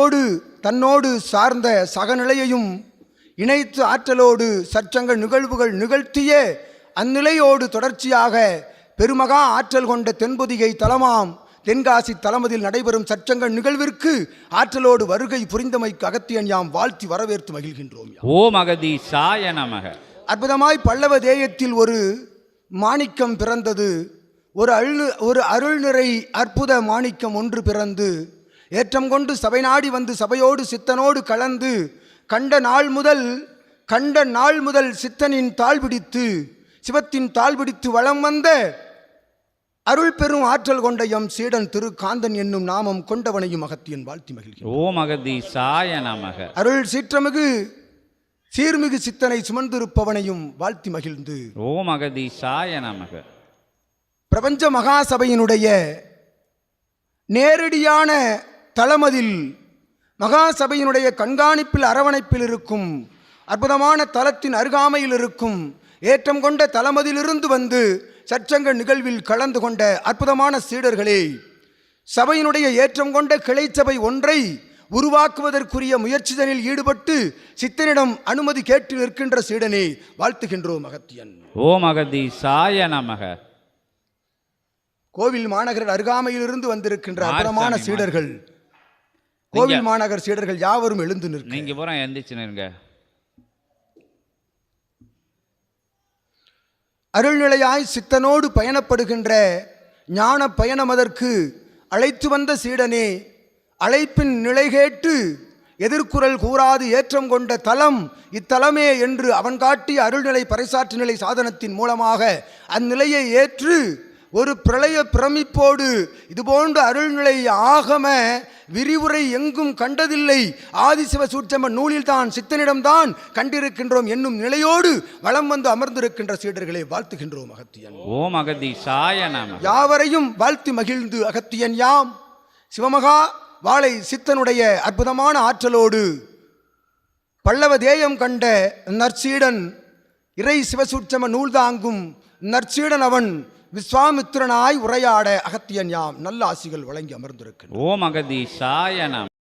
தன்னோடு தன்னோடு சார்ந்த சகநிலையையும் இணைத்து ஆற்றலோடு சற்றங்கள் நிகழ்வுகள் நிகழ்த்திய அந்நிலையோடு தொடர்ச்சியாக பெருமகா ஆற்றல் கொண்ட தென்பொதிகை தலமாம் தென்காசி தலமதில் நடைபெறும் சற்றங்கள் நிகழ்விற்கு ஆற்றலோடு வருகை புரிந்தமைக்கு அகத்தியன் யாம் வாழ்த்தி வரவேற்று மகிழ்கின்றோம் யாம். ஓம் அகதீசாய நமக அற்புதமாய் பல்லவ தேயத்தில் ஒரு மாணிக்கம் பிறந்தது ஒரு அழு ஒரு அருள் நிறை அற்புத மாணிக்கம் ஒன்று பிறந்து ஏற்றம் கொண்டு சபை நாடி வந்து சபையோடு சித்தனோடு கலந்து கண்ட நாள் முதல் கண்ட நாள் முதல் சித்தனின் தாழ் பிடித்து சிவத்தின் தாழ் பிடித்து வலம் வந்த அருள் பெரும் ஆற்றல் கொண்ட எம் சீடன் திரு காந்தன் என்னும் நாமம் கொண்டவனையும் அகத்தியன் வாழ்த்தி மகிழ்கிறேன். ஓம் அகதீசாய நமக. அருள் சீற்றமிகு சீர்மிகு சித்தனை சுமந்திருப்பவனையும் வாழ்த்தி மகிழ்ந்து. ஓம் அகதீசாய நமக. பிரபஞ்ச மகாசபையினுடைய நேரடியான தளமதில் மகாசபையினுடைய கண்காணிப்பில் அரவணைப்பில் இருக்கும் அற்புதமான தலத்தின் அருகாமையில் இருக்கும் ஏற்றம் கொண்ட தலமதிலிருந்து வந்து சச்சங்க நிகழ்வில் கலந்து கொண்ட அற்புதமான சீடர்களே சபையினுடைய ஏற்றம் கொண்ட கிளைச்சபை ஒன்றை உருவாக்குவதற்குரிய முயற்சிதனில் ஈடுபட்டு சித்தனிடம் அனுமதி கேட்டு நிற்கின்ற சீடனே வாழ்த்துகின்றோம் அகத்தியன் ஓம் அகதீசாய நமக கோவில் மாநகர் அருகாமையிலிருந்து வந்திருக்கின்ற அற்புதமான. சீடர்கள் கோவில் மாநகர் சீடர்கள் யாவரும் எழுந்து நிற்க. நீங்க பூரா எந்திரிச்சு நிறுங்க அருள்நிலையாய் சித்தனோடு பயணப்படுகின்ற ஞான பயணம் அதற்கு அழைத்து வந்த சீடனே அழைப்பின் நிலை கேட்டு எதிர்குரல் கூறாது ஏற்றம் கொண்ட தலம் இத்தலமே என்று அவன் காட்டிய அருள்நிலை பறைசாற்று நிலை சாதனத்தின் மூலமாக அந்நிலையை ஏற்று ஒரு பிரளய பிரமிப்போடு இதுபோன்ற அருள்நிலை ஆகம விரிவுரை எங்கும் கண்டதில்லை. ஆதிசிவ சூட்சம நூலில்தான் சித்தனிடம்தான் கண்டிருக்கின்றோம் என்னும் நிலையோடு வலம் வந்து அமர்ந்திருக்கின்ற சீடர்களை வாழ்த்துகின்றோம் அகத்தியன். ஓம் அகதீசாய நமக யாவரையும் வாழ்த்தி மகிழ்ந்து அகத்தியன் யாம். சிவமகா வாளை சித்தனுடைய அற்புதமான ஆற்றலோடு பல்லவ தேயம் கண்ட நற்சீடன் இறை சிவசூட்சம நூல்தாங்கும் நற்சீடன் அவன் விஸ்வாமித்திரனாய் உரையாட அகத்தியன் யாம். நல்ல ஆசிகள் வழங்கி அமர்ந்திருக்கிறேன் ஓம் அகதி சாயனம்